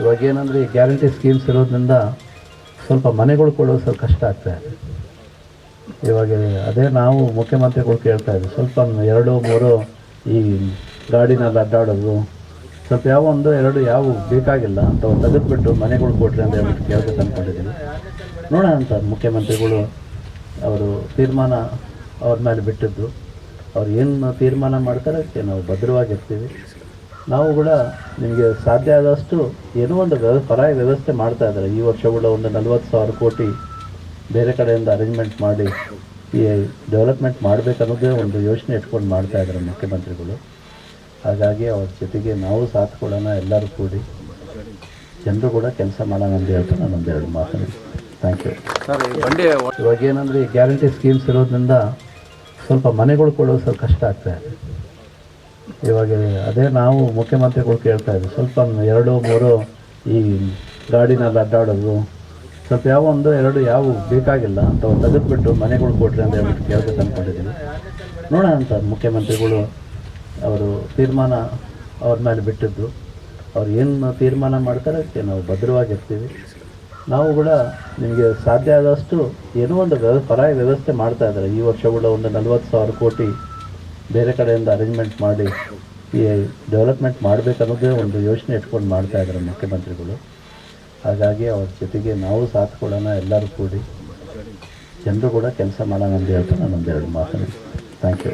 ಇವಾಗ ಏನಂದರೆ ಈ ಗ್ಯಾರಂಟಿ ಸ್ಕೀಮ್ಸ್ ಇರೋದ್ರಿಂದ ಸ್ವಲ್ಪ ಮನೆಗಳು ಕೊಡೋದು ಸ್ವಲ್ಪ ಕಷ್ಟ ಆಗ್ತಾ ಇದೆ. ಇವಾಗ ಅದೇ ನಾವು ಮುಖ್ಯಮಂತ್ರಿಗಳು ಕೇಳ್ತಾ ಇದ್ದೀವಿ ಸ್ವಲ್ಪ ಎರಡು, ಮೂರು ಈ ಗಾಡಿನಲ್ಲಿ ಅಡ್ಡಾಡೋದು, ಸ್ವಲ್ಪ ಯಾವ ಒಂದು ಎರಡು ಯಾವ ಬೇಕಾಗಿಲ್ಲ ಅಂತ ತೆಗೆದುಬಿಟ್ಟು ಮನೆಗಳು ಕೊಟ್ರಿ ಅಂತ ಹೇಳ್ಬಿಟ್ಟು ಕೇಳ್ಬೇಕು ಅಂದ್ಕೊಂಡಿದ್ದೀವಿ ನೋಡೋಣ ಅಂತ ಮುಖ್ಯಮಂತ್ರಿಗಳು ಅವರು ತೀರ್ಮಾನ ಅವ್ರ ಮೇಲೆ ಬಿಟ್ಟಿದ್ದು. ಅವ್ರು ಏನು ತೀರ್ಮಾನ ಮಾಡ್ತಾರೆ ಅದಕ್ಕೆ ನಾವು ಭದ್ರವಾಗಿರ್ತೀವಿ. ನಾವು ಕೂಡ ನಿಮಗೆ ಸಾಧ್ಯ ಆದಷ್ಟು ಏನೋ ಒಂದು ವ್ಯವ ಪರಾಯ ವ್ಯವಸ್ಥೆ ಮಾಡ್ತಾ ಇದ್ದಾರೆ. ಈ ವರ್ಷ ಕೂಡ ಒಂದು ನಲ್ವತ್ತು ಸಾವಿರ ಕೋಟಿ ಬೇರೆ ಕಡೆಯಿಂದ ಅರೇಂಜ್ಮೆಂಟ್ ಮಾಡಿ ಈ ಡೆವಲಪ್ಮೆಂಟ್ ಮಾಡಬೇಕನ್ನೋದೇ ಒಂದು ಯೋಚನೆ ಇಟ್ಕೊಂಡು ಮಾಡ್ತಾ ಇದ್ದಾರೆ ಮುಖ್ಯಮಂತ್ರಿಗಳು. ಹಾಗಾಗಿ ಅವ್ರ ಜೊತೆಗೆ ನಾವು ಸಾಥ್ ಕೊಡೋಣ ಎಲ್ಲರೂ ಕೂಡಿ. ಜನರು ಕೂಡ ಕೆಲಸ ಮಾಡೋಣ ಅಂತ ಹೇಳ್ತಾರೆ ನಾನು ಎರಡು ಮಾತು ಥ್ಯಾಂಕ್ ಯು ಇವಾಗ ಏನಂದರೆ ಈ ಗ್ಯಾರಂಟಿ ಸ್ಕೀಮ್ಸ್ ಇರೋದ್ರಿಂದ ಸ್ವಲ್ಪ ಮನೆಗಳು ಕೊಡೋದು ಸ್ವಲ್ಪ ಕಷ್ಟ ಆಗ್ತಾ ಇದೆ. ಇವಾಗ ಅದೇ ನಾವು ಮುಖ್ಯಮಂತ್ರಿಗಳು ಕೇಳ್ತಾ ಇದ್ದೀವಿ ಸ್ವಲ್ಪ ಎರಡು, ಮೂರು ಈ ಗಾಡಿನಲ್ಲಿ ಅಡ್ಡಾಡೋದು, ಸ್ವಲ್ಪ ಯಾವ ಒಂದು ಎರಡು ಯಾವ ಬೇಕಾಗಿಲ್ಲ ಅಂತ ತೆಗೆದುಬಿಟ್ಟು ಮನೆಗಳು ಕೊಟ್ರಿ ಅಂತ ಹೇಳ್ಬಿಟ್ಟು ಕೇಳ್ಬೇಕು ಅಂದ್ಕೊಂಡಿದ್ದೀವಿ ನೋಡೋಣ ಅಂತ ಮುಖ್ಯಮಂತ್ರಿಗಳು ಅವರು ತೀರ್ಮಾನ ಅವ್ರ ಮೇಲೆ ಬಿಟ್ಟಿದ್ದು. ಅವ್ರು ಏನು ತೀರ್ಮಾನ ಮಾಡ್ತಾರೆ ಅದಕ್ಕೆ ನಾವು ಭದ್ರವಾಗಿರ್ತೀವಿ. ನಾವು ಕೂಡ ನಿಮಗೆ ಸಾಧ್ಯ ಆದಷ್ಟು ಏನೋ ಒಂದು ವ್ಯವ ಪರಾಯ ವ್ಯವಸ್ಥೆ ಮಾಡ್ತಾ ಇದ್ದಾರೆ. ಈ ವರ್ಷ ಕೂಡ ಒಂದು ನಲ್ವತ್ತು ಸಾವಿರ ಕೋಟಿ ಬೇರೆ ಕಡೆಯಿಂದ ಅರೇಂಜ್ಮೆಂಟ್ ಮಾಡಿ, ಈ ಡೆವಲಪ್ಮೆಂಟ್ ಮಾಡಬೇಕನ್ನೋದೇ ಒಂದು ಯೋಚನೆ ಇಟ್ಕೊಂಡು ಮಾಡ್ತಾ ಇದ್ದಾರೆ ಮುಖ್ಯಮಂತ್ರಿಗಳು. ಹಾಗಾಗಿ ಅವ್ರ ಜೊತೆಗೆ ನಾವು ಸಾಥ್ ಕೊಡೋಣ, ಎಲ್ಲರೂ ಕೂಡಿ. ಜನರು ಕೂಡ ಕೆಲಸ ಮಾಡೋಣ ಅಂತ ಹೇಳ್ತಾ ನಾನು ಒಂದೆರಡು ಮಾತನ್ನು ಥ್ಯಾಂಕ್ ಯು